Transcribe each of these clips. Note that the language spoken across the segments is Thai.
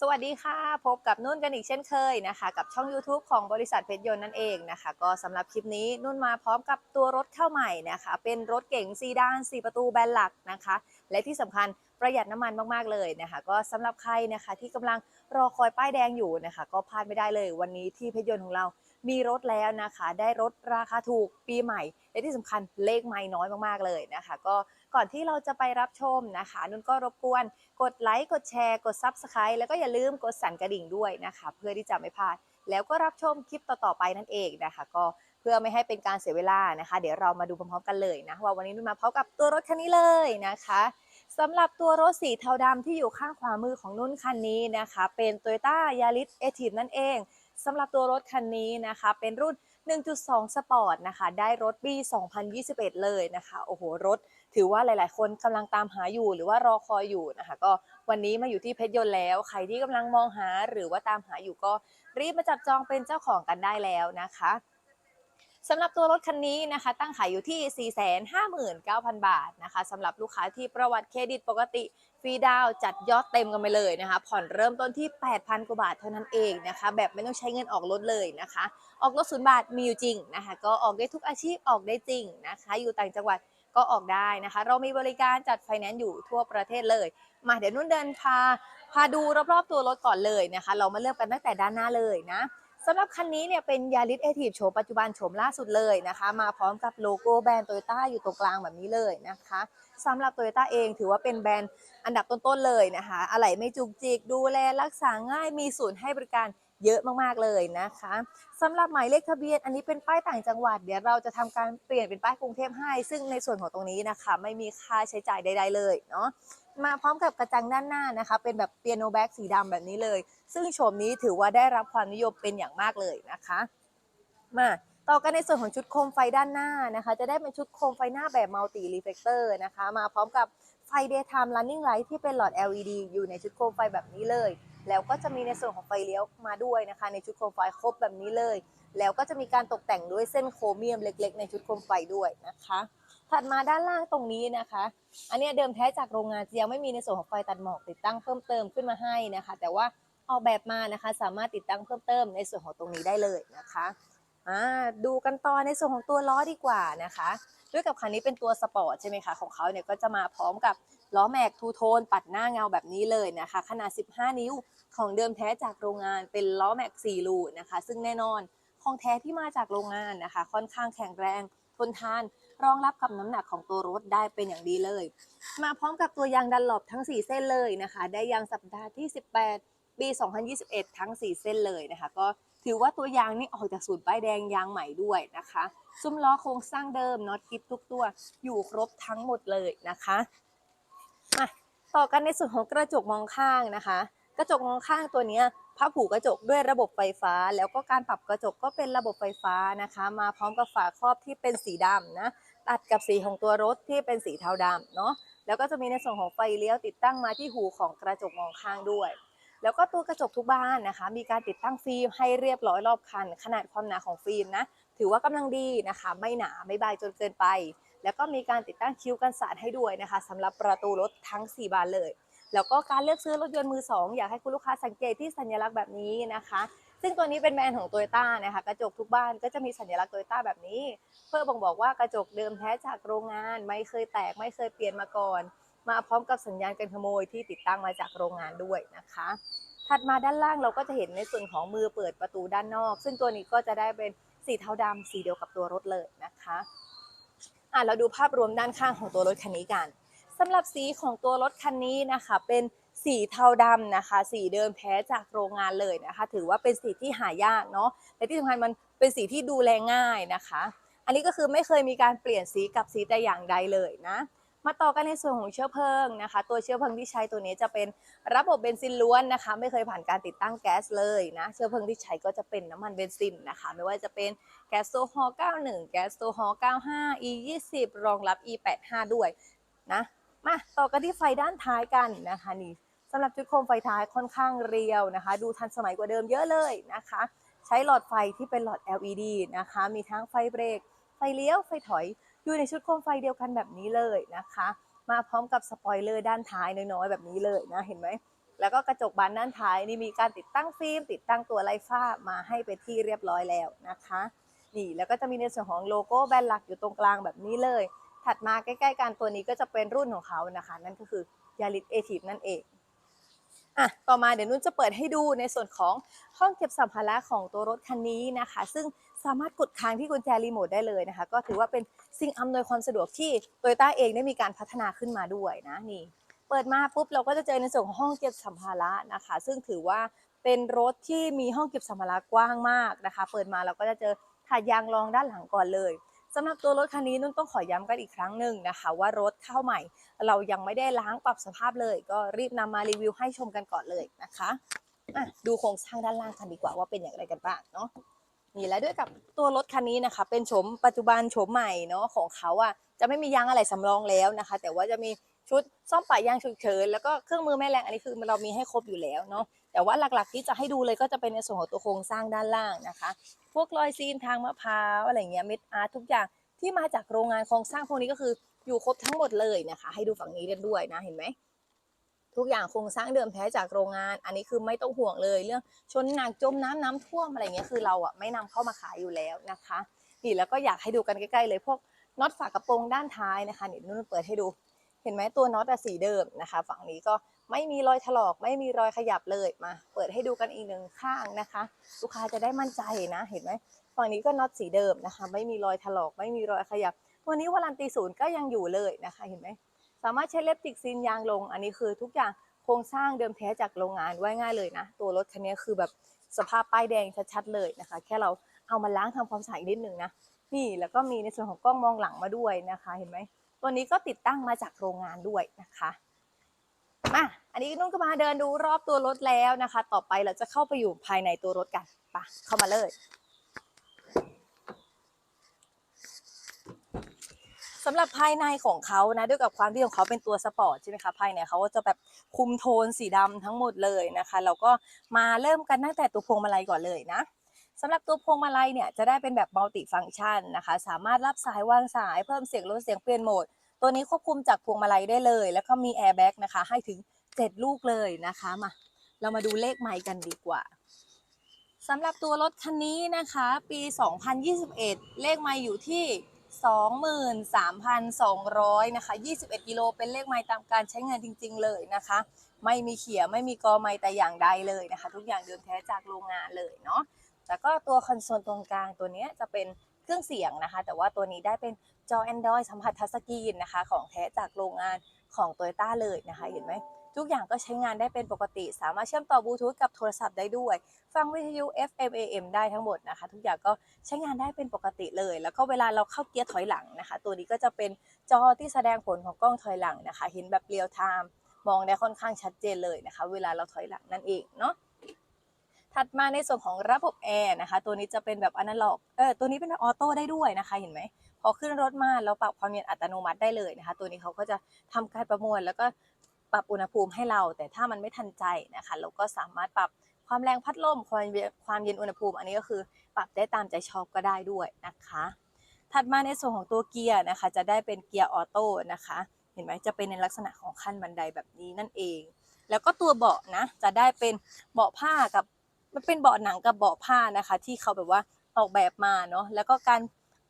สวัสดีค่ะ พบกับนุ่นกันอีกเช่นเคยนะคะ กับช่อง YouTube ของบริษัทเพชรยนต์นั่นเองนะคะ ก็สำหรับคลิปนี้นุ่นมาพร้อมกับตัวรถเข้าใหม่นะคะ เป็นรถเก๋งซีดาน 4 ประตูแบนหลักนะคะ และที่สำคัญประหยัดน้ำมันมากๆเลยนะคะ ก็สำหรับใครนะคะที่กำลังรอคอยป้ายแดงอยู่นะคะ ก็พลาดไม่ได้เลยวันนี้ที่เพชรยนต์ของเรา มีรถแล้วนะคะ ได้รถราคาถูกปีใหม่ และที่สำคัญเลขไม่น้อยมากๆเลยนะคะ ก็ก่อนที่เราจะไปรับชมนะคะนุ่นก็รบกวน กดไลค์กดแชร์ กด Subscribe แล้วก็อย่าลืมกดสั่นกระดิ่งด้วยนะคะ เพื่อที่จะไม่พลาด แล้วก็รับชมคลิปต่อๆไปนั่นเองนะคะ ก็เพื่อไม่ให้เป็นการเสียเวลานะคะ เดี๋ยวเรามาดูพร้อมๆกันเลยนะว่าวันนี้นุ่นมาพร้อมกับตัวรถคันนี้เลยนะคะสำหรับตัวรถสีเทาดำที่อยู่ข้างขวามือของนุ่นคันนี้นะคะ เป็น Toyota Yaris a t i v นั่นเอง สำหรับตัวรถคันนี้นะคะ เป็นรุ่น 1.2 สปอร์ตนะคะ ได้รถปี 2021 เลยนะคะ โอ้โห รถถือว่าหลาย ๆ คนกำลังตามหาอยู่หรือว่ารอคอยอยู่นะคะ ก็วันนี้มาอยู่ที่เพชรยนต์แล้ว ใครที่กำลังมองหาหรือว่าตามหาอยู่ก็รีบมาจับจองเป็นเจ้าของกันได้แล้วนะคะ สำหรับตัวรถคันนี้นะคะ ตั้งขายอยู่ที่ 459,000 บาทนะคะสำหรับลูกค้าที่ประวัติเครดิตปกติฟรีดาวน์จัดยอดเต็มกันไปเลยนะคะ ผ่อนเริ่มต้นที่ 8,000 กว่าบาทเท่านั้นเองนะคะ แบบไม่ต้องใช้เงินออกรถเลยนะคะ ออกรถศูนย์บาทมีอยู่จริงนะคะ ก็ออกได้ทุกอาชีพออกได้จริงนะคะ อยู่ต่างจังหวัดก็ออกได้นะคะ เรามีบริการจัดไฟแนนซ์อยู่ทั่วประเทศเลย มาเดี๋ยวนุ่นเดินพาพาดูรอบๆตัวรถก่อนเลยนะคะ เรามาเริ่มกันตั้งแต่ด้านหน้าเลยนะ สำหรับคันนี้เนี่ยเป็นยาริสเอทีฟโฉมปัจจุบันโฉมล่าสุดเลยนะคะ มาพร้อมกับโลโก้แบรนด์โตโยต้าอยู่ตรงกลางแบบนี้เลยนะคะสำหรับโตโยต้าเองถือว่าเป็นแบรนด์อันดับต้นๆเลยนะคะอะไหล่ไม่จุกจิกดูแลรักษาง่ายมีศูนย์ให้บริการ เยอะมากๆเลยนะคะสำหรับหมายเลขทะเบียน อันนี้เป็นป้ายต่างจังหวัด เดี๋ยวเราจะทำการเปลี่ยนเป็นป้ายกรุงเทพให้ ซึ่งในส่วนของตรงนี้นะคะไม่มีค่าใช้จ่ายใด ๆ เลยเนาะมาพร้อมกับกระจังด้านหน้านะคะ เป็นแบบเปียโนแบ็กสีดำแบบนี้เลย ซึ่งโฉมนี้ถือว่าได้รับความนิยมเป็นอย่างมากเลยนะคะมาต่อกันในส่วนของชุดโคมไฟด้านหน้านะคะ จะได้เป็นชุดโคมไฟหน้าแบบมัลติรีเฟกเตอร์นะคะ มาพร้อมกับไฟ daytime running light ที่เป็นหลอด LED อยู่ในชุดโคมไฟแบบนี้เลย แล้วก็จะมีในส่วนของไฟเลี้ยวมาด้วยนะคะ ในชุดโคมไฟครบแบบนี้เลย แล้วก็จะมีการตกแต่งด้วยเส้นโครเมียมเล็ก ๆ ในชุดโคมไฟด้วยนะคะ ถัดมาด้านล่างตรงนี้นะคะ อันนี้เดิมแท้จากโรงงานจะยังไม่มีในส่วนของไฟตัดหมอกติดตั้งเพิ่มเติมขึ้นมาให้นะคะ แต่ว่าออกแบบมานะคะ สามารถติดตั้งเพิ่มเติมในส่วนของตรงนี้ได้เลยนะคะอ่าดูกันต่อในส่วนของตัวล้อดีกว่านะคะ ด้วยกับคันนี้เป็นตัวสปอร์ตใช่ไหมคะของเขาเนี่ยก็จะมาพร้อมกับล้อแม็กทูโทนปัดหน้าเงาแบบนี้เลยนะคะ ขนาด 15 นิ้วของเดิมแท้จากโรงงานเป็นล้อแม็ก4รูนะคะ ซึ่งแน่นอนของแท้ที่มาจากโรงงานนะคะ ค่อนข้างแข็งแรงทนทานรองรับกับน้ำหนักของตัวรถได้เป็นอย่างดีเลย มาพร้อมกับตัวยางดันหลบทั้ง 4 เส้นเลยนะคะ ได้ยางสัปดาห์ที่ 18 ปี 2021 ทั้ง 4 เส้นเลยนะคะ ก็ ถือว่าตัวยางนี่ออกจากสูตรป้ายแดงยางใหม่ด้วยนะคะ ซุ้มล้อโครงสร้างเดิมน็อตกิฟทุกตัวอยู่ครบทั้งหมดเลยนะคะมาต่อกันในส่วนของกระจกมองข้างนะคะ กระจกมองข้างตัวนี้พับผูกระจกด้วยระบบไฟฟ้า แล้วก็การปรับกระจกก็เป็นระบบไฟฟ้านะคะ มาพร้อมกับฝาครอบที่เป็นสีดำนะตัดกับสีของตัวรถที่เป็นสีเทาดำเนาะแล้วก็จะมีในส่วนของไฟเลี้ยวติดตั้งมาที่หูของกระจกมองข้างด้วย แล้วก็ตัวกระจกทุกบ้านนะคะ มีการติดตั้งฟิล์มให้เรียบร้อยรอบคัน ขนาดความหนาของฟิล์มนะ ถือว่ากำลังดีนะคะ ไม่หนาไม่บางจนเกินไป แล้วก็มีการติดตั้งคิ้วกันสาดให้ด้วยนะคะสำหรับประตูรถทั้ง 4 บานเลย แล้วก็การเลือกซื้อรถยนต์มือ 2 อยากให้คุณลูกค้าสังเกตที่สัญลักษณ์แบบนี้นะคะซึ่งตัวนี้เป็นแบรนด์ของโตโยต้านะคะกระจกทุกบ้านก็จะมีสัญลักษณ์โตโยต้าแบบนี้ เพื่อบ่งบอกว่ากระจกเดิมแท้จากโรงงาน ไม่เคยแตกไม่เคยเปลี่ยนมาก่อน มาพร้อมกับสัญญาณการขโมยที่ติดตั้งมาจากโรงงานด้วยนะคะ ถัดมาด้านล่างเราก็จะเห็นในส่วนของมือเปิดประตูด้านนอก ซึ่งตัวนี้ก็จะได้เป็นสีเทาดำสีเดียวกับตัวรถเลยนะคะอะเราดูภาพรวมด้านข้างของตัวรถคันนี้กันสำหรับสีของตัวรถคันนี้นะคะ เป็นสีเทาดำนะคะ สีเดิมแท้จากโรงงานเลยนะคะ ถือว่าเป็นสีที่หายากเนาะและที่สำคัญมันเป็นสีที่ดูแลง่ายนะคะ อันนี้ก็คือไม่เคยมีการเปลี่ยนสีกับสีแต่อย่างใดเลยนะ มาต่อกันในส่วนของเชื้อเพลิงนะคะ ตัวเชื้อเพลิงที่ใช้ตัวนี้จะเป็นระบบเบนซินล้วนนะคะ ไม่เคยผ่านการติดตั้งแก๊สเลยนะเชื้อเพลิงที่ใช้ก็จะเป็นน้ำมันเบนซินนะคะ ไม่ว่าจะเป็นแก๊สโซฮอล์91 แก๊สโซฮอล์95 E 20รองรับ E 85ด้วยนะมาต่อกันที่ไฟด้านท้ายกันนะคะนี่สำหรับจุดโคมไฟท้ายค่อนข้างเรียวนะคะ ดูทันสมัยกว่าเดิมเยอะเลยนะคะ ใช้หลอดไฟที่เป็นหลอด LED นะคะ มีทั้งไฟเบรกไฟเลี้ยวไฟถอย อยู่ในชุดโคมไฟเดียวกันแบบนี้เลยนะคะ มาพร้อมกับสปอยเลอร์ด้านท้ายน้อยๆแบบนี้เลยนะเห็นไหมแล้วก็กระจกบานด้านท้ายนี่มีการติดตั้งฟิล์มติดตั้งตัวไลฟ้ามาให้เป็นที่เรียบร้อยแล้วนะคะ นี่แล้วก็จะมีในส่วนของโลโก้แบรนด์หลักอยู่ตรงกลางแบบนี้เลย ถัดมาใกล้ๆกันตัวนี้ก็จะเป็นรุ่นของเขานะคะ นั่นก็คือยาริ s เอทีฟนั่นเองอะต่อมาเดี๋ยวนุ่นจะเปิดให้ดูในส่วนของห้องเก็บสัมภาระของตัวรถคันนี้นะคะ ซึ่งสามารถกดค้างที่กุญแจรีโมทได้เลยนะคะ ก็ถือว่าเป็น สิ่งอำนวยความสะดวกที่โตโยต้าเองได้มีการพัฒนาขึ้นมาด้วยนะนี่ เปิดมาปุ๊บเราก็จะเจอในส่วนของห้องเก็บสัมภาระนะคะ ซึ่งถือว่าเป็นรถที่มีห้องเก็บสัมภาระกว้างมากนะคะ เปิดมาเราก็จะเจอถาดยางรองด้านหลังก่อนเลยสำหรับตัวรถคันนี้นุ่นต้องขอย้ำกันอีกครั้งหนึ่งนะคะ ว่ารถเข้าใหม่ เรายังไม่ได้ล้างปรับสภาพเลย ก็รีบนำมารีวิวให้ชมกันก่อนเลยนะคะอะดูโครงสร้างด้านล่างกันดีกว่าว่าเป็นอย่างไรกันบ้างเนาะ นี่และด้วยกับตัวรถคันนี้นะคะ เป็นโฉมปัจจุบันโฉมใหม่เนาะของเขาอะจะไม่มียางอะไรสำรองแล้วนะคะ แต่ว่าจะมีชุดซ่อมปะยางฉุกเฉินแล้วก็เครื่องมือแม่แรงอันนี้คือเรามีให้ครบอยู่แล้วเนาะแต่ว่าหลักๆที่จะให้ดูเลยก็จะเป็นในส่วนของตัวโครงสร้างด้านล่างนะคะ พวกรอยซีนทางมะพร้าวอะไรเงี้ยเม็ดอาร์ตทุกอย่างที่มาจากโรงงานโครงสร้างพวกนี้ก็คืออยู่ครบทั้งหมดเลยนะคะ ให้ดูฝั่งนี้กันด้วยนะเห็นไหม ทุกอย่างโครงสร้างเดิมแท้จากโรงงาน อันนี้คือไม่ต้องห่วงเลยเรื่องชนหนักจมน้ำน้ำท่วมอะไรเงี้ยคือเราอะไม่นำเข้ามาขายอยู่แล้วนะคะนี่แล้วก็อยากให้ดูกันใกล้ๆเลยพวกน็อตฝากระโปรงด้านท้ายนะคะนี่นุ่นเปิดให้ดู เห็นไหมตัวน็อตอะสีเดิมนะคะ ฝั่งนี้ก็ไม่มีรอยถลอก ไม่มีรอยขยับเลยมา เปิดให้ดูกันอีกหนึ่งข้างนะคะ ลูกค้าจะได้มั่นใจนะ เห็นไหมฝั่งนี้ก็น็อตสีเดิมนะคะ ไม่มีรอยถลอก ไม่มีรอยขยับตัวนี้วารันตีศูนย์ก็ยังอยู่เลยนะคะ เห็นไหม สามารถใช้เล็บติกซีนยางลง อันนี้คือทุกอย่างโครงสร้างเดิมแท้จากโรงงานไว้ง่ายเลยนะ ตัวรถคันนี้คือแบบสภาพป้ายแดงชัดๆเลยนะคะ แค่เราเอามาล้างทำความสะอาดนิดนึงนะนี่แล้วก็มีในส่วนของกล้องมองหลังมาด้วยนะคะ เห็นไหมตัวนี้ก็ติดตั้งมาจากโรงงานด้วยนะคะมาอันนี้นุ่นก็มาเดินดูรอบตัวรถแล้วนะคะ ต่อไปเราจะเข้าไปอยู่ภายในตัวรถกันไปะเข้ามาเลย สำหรับภายในของเขานะด้วยกับความที่ของเขาเป็นตัวสปอร์ตใช่ไหมคะภายในเขาก็จะแบบคุมโทนสีดำทั้งหมดเลยนะคะเราก็มาเริ่มกันตั้งแต่ตัวพวงมาลัยก่อนเลยนะสำหรับตัวพวงมาลัยเนี่ยจะได้เป็นแบบมัลติฟัง c t ชันนะคะ สามารถรับสายวางสายเพิ่มเสียงลดเสียงเปลี่ยนโหมด ตัวนี้ควบคุมจากพวงมาลัยได้เลย แล้วก็มีแอร์แบ็กนะคะให้ถึง 7 ลูกเลยนะคะมาเรามาดูเลขไมค์กันดีกว่าสำหรับตัวรถคันนี้นะคะ ปี 2021 เลขไมค์อยู่ที่ 23,200นะคะ21กิโลเป็นเลขไมค์ตามการใช้งานจริง ๆ เลยนะคะ ไม่มีเขียไม่มีกอไมค์แต่อย่างใดเลยนะคะ ทุกอย่างเดิมแท้จากโรงงานเลยเนาะแล้วก็ตัวคอนโซลตรงกลางตัวนี้จะเป็นเครื่องเสียงนะคะ แต่ว่าตัวนี้ได้เป็นจอ Android สัมผัสทัชสกรีนนะคะ ของแท้จากโรงงานของ Toyota เลยนะคะ เห็นไหม ทุกอย่างก็ใช้งานได้เป็นปกติ สามารถเชื่อมต่อบลูทูธกับโทรศัพท์ได้ด้วย ฟังวิทยุ FM AM ได้ทั้งหมดนะคะ ทุกอย่างก็ใช้งานได้เป็นปกติเลย แล้วก็เวลาเราเข้าเกียร์ถอยหลังนะคะ ตัวนี้ก็จะเป็นจอที่แสดงผลของกล้องถอยหลังนะคะ เห็นแบบเรียลไทม์มองได้ค่อนข้างชัดเจนเลยนะคะ เวลาเราถอยหลังนั่นเองเนาะถัดมาในส่วนของระบบแอร์นะคะ ตัวนี้จะเป็นแบบอนาล็อกเออตัวนี้เป็นออโต้ได้ด้วยนะคะเห็นไหมพอขึ้นรถมาเราปรับความเย็นอัตโนมัติได้เลยนะคะ ตัวนี้เขาก็จะทำการประมวลแล้วก็ ปรับอุณหภูมิให้เรา แต่ถ้ามันไม่ทันใจนะคะ เราก็สามารถปรับความแรงพัดลมความความเย็นอุณหภูมิ อันนี้ก็คือปรับได้ตามใจชอบก็ได้ด้วยนะคะ ถัดมาในส่วนของตัวเกียร์นะคะ จะได้เป็นเกียร์ออโต้นะคะ เห็นไหมจะเป็นในลักษณะของขั้นบันไดแบบนี้นั่นเอง แล้วก็ตัวเบาะนะจะได้เป็นเบาะผ้ากับมันเป็นเบาะหนังกับเบาะผ้านะคะ ที่เขาแบบว่าออกแบบมาเนาะแล้วก็การ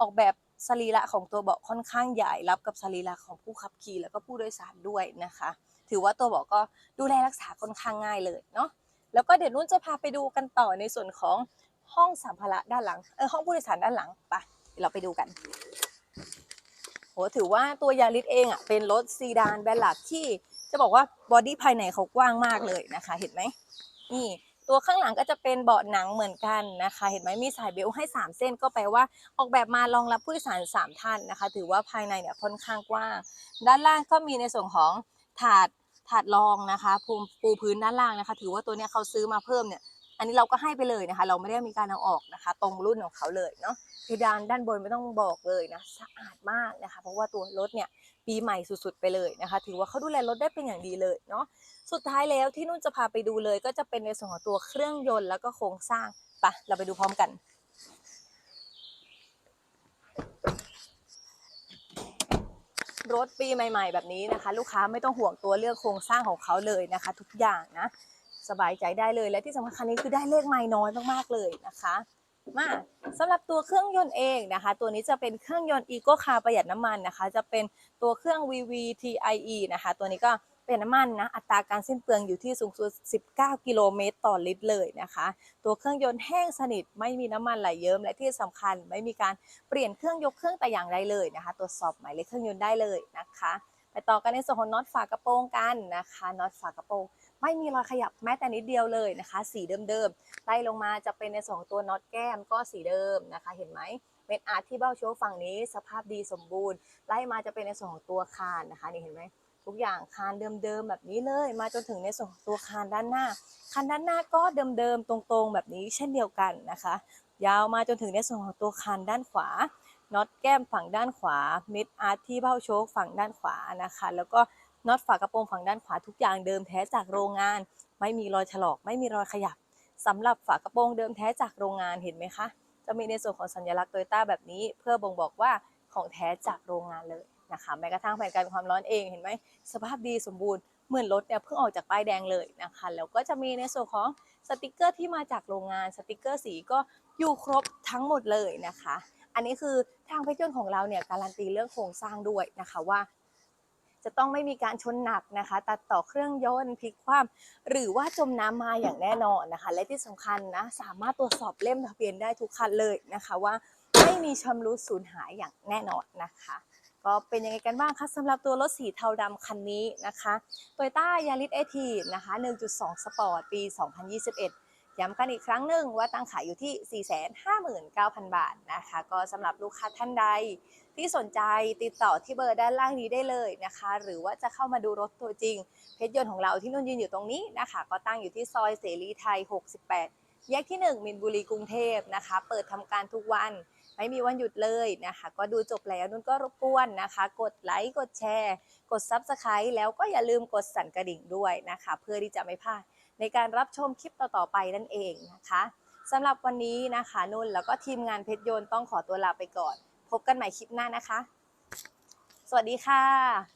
ออกแบบสรีระของตัวเบาะค่อนข้างใหญ่รับกับสรีระของผู้ขับขี่แล้วก็ผู้โดยสารด้วยนะคะ ถือว่าตัวบาะก็ดูแลรักษาค่อนข้างง่ายเลยเนาะแล้วก็เดี๋ยวนุ่นจะพาไปดูกันต่อในส่วนของห้องสัมภาระด้านหลังเออห้องผู้โดยสารด้านหลังไปเดี๋ยวเราไปดูกันโหถือว่าตัวยาริสเองอะเป็นรถซีดานแบรนหลักที่จะบอกว่าบอดี้ภายในเขากว้างมากเลยนะคะ เห็นไหมนี่ตัวข้างหลังก็จะเป็นเบาะหนังเหมือนกันนะคะ เห็นไหมมีสายเบลต์ให้ 3 เส้นก็แปลว่าออกแบบมารองรับผู้โดยสาร 3 ท่านนะคะ ถือว่าภายในเนี่ยค่อนข้างกว้าง ด้านล่างก็มีในส่วนของ ถาดถาดรองนะคะปูปูพื้นด้านล่างนะคะ ถือว่าตัวเนี้ยเขาซื้อมาเพิ่มเนี่ย อันนี้เราก็ให้ไปเลยนะคะ เราไม่ได้มีการเอาออกนะคะ ตรงรุ่นของเขาเลยเนาะเพดานด้านบนไม่ต้องบอกเลยนะสะอาดมากนะคะ เพราะว่าตัวรถเนี่ยปีใหม่สุดๆไปเลยนะคะ ถือว่าเขาดูแลรถได้เป็นอย่างดีเลยเนาะสุดท้ายแล้วที่นุ่นจะพาไปดูเลย ก็จะเป็นในส่วนของตัวเครื่องยนต์แล้วก็โครงสร้างไปะเราไปดูพร้อมกัน รถปีใหม่ ๆ แบบนี้นะคะ ลูกค้าไม่ต้องห่วงตัวเรื่องโครงสร้างของเขาเลยนะคะ ทุกอย่างนะสบายใจได้เลยและที่สำคัญคันนี้คือได้เลขไม่น้อยมากๆเลยนะคะมาสำหรับตัวเครื่องยนต์เองนะคะ ตัวนี้จะเป็นเครื่องยนต์ Eco Car ประหยัดน้ำมันนะคะ จะเป็นตัวเครื่อง VVTIE นะคะ ตัวนี้ก็ เป็นน้ำมันนะอัตราการสิ้นเปลืองอยู่ที่สูงสุด 19 กิโลเมตรต่อลิตรเลยนะคะ ตัวเครื่องยนต์แห้งสนิทไม่มีน้ำมันไหลเยิ้มและที่สำคัญไม่มีการเปลี่ยนเครื่องยกเครื่องแต่อย่างใดเลยนะคะ ตรวจสอบหมายเลขเครื่องยนต์ได้เลยนะคะไปต่อกันในส่วนของน็อตฝากระโปรงกันนะคะน็อตฝากระโปรงไม่มีรอยขยับแม้แต่นิดเดียวเลยนะคะ สีเดิมๆไล่ลงมาจะเป็นในส่วนของตัวน็อตแก้มก็สีเดิมนะคะ เห็นไหมเม็ดอาร์ตที่เบ้าโชว์ฝั่งนี้ สภาพดีสมบูรณ์ ไล่มาจะเป็นในส่วนของตัวคานนะคะนี่เห็นไหม ทุกอย่างคานเดิมๆแบบนี้เลย มาจนถึงในส่วนของตัวคานด้านหน้า คานด้านหน้าก็เดิมๆตรงๆ แบบนี้เช่นเดียวกันนะคะ ยาวมาจนถึงในส่วนของตัวคานด้านขวาน็อตแก้มฝั่งด้านขวาเม็ดอาร์ตที่เบ้าโชว์ฝั่งด้านขวานะคะ แล้วก็น็อตฝากระโปรงฝั่งด้านขวาทุกอย่างเดิมแท้จากโรงงาน ไม่มีรอยถลอกไม่มีรอยขยับสำหรับฝากระโปรงเดิมแท้จากโรงงานเห็นไหมคะ จะมีในส่วนของสัญลักษณ์โตโยต้าแบบนี้ เพื่อบ่งบอกว่าของแท้จากโรงงานเลย นะคะแม้กระทั่งแผ่นกันความร้อนเองเห็นไหมสภาพดีสมบูรณ์เหมือนรถเนี่ยเพิ่งออกจากป้ายแดงเลยนะคะแล้วก็จะมีในส่วนของสติกเกอร์ที่มาจากโรงงานสติกเกอร์สีก็อยู่ครบทั้งหมดเลยนะคะ อันนี้คือทางเพชรยนต์ของเราเนี่ยการันตีเรื่องโครงสร้างด้วยนะคะว่า จะต้องไม่มีการชนหนักนะคะ ตัดต่อเครื่องยนต์พลิกคว่ำหรือว่าจมน้ำมาอย่างแน่นอนนะคะ และที่สำคัญนะสามารถตรวจสอบเล่มทะเบียนได้ทุกคันเลยนะคะว่าไม่มีชำรุดสูญหายอย่างแน่นอนนะคะ ก็เป็นยังไงกันบ้างคะสำหรับตัวรถสีเทาดำคันนี้นะคะ Toyota Yaris a t นะคะ 1.2 Sport ปี 2021 ย้ำกันอีกครั้งหนึ่งว่าตั้งขายอยู่ที่ 459,000 บาทนะคะ ก็สำหรับลูกค้าท่านใดที่สนใจติดต่อที่เบอร์ด้านล่างนี้ได้เลยนะคะ หรือว่าจะเข้ามาดูรถตัวจริง เพชรยนต์ของเราที่นุ่นยืนอยู่ตรงนี้นะคะ ก็ตั้งอยู่ที่ซอยเสรีไทย 68 แยกที่1มินบุรีกรุงเทพนะคะ เปิดทำการทุกวัน ไม่มีวันหยุดเลยนะคะ ก็ดูจบแล้วนุ่นก็รบกวนนะคะ กดไลค์กดแชร์ กด Subscribe แล้วก็อย่าลืมกดสั่นกระดิ่งด้วยนะคะ เพื่อที่จะไม่พลาดในการรับชมคลิปต่อๆไปนั่นเองนะคะสำหรับวันนี้นะคะนุ่นแล้วก็ทีมงานเพชรยนต์ต้องขอตัวลาไปก่อน พบกันใหม่คลิปหน้านะคะ สวัสดีค่ะ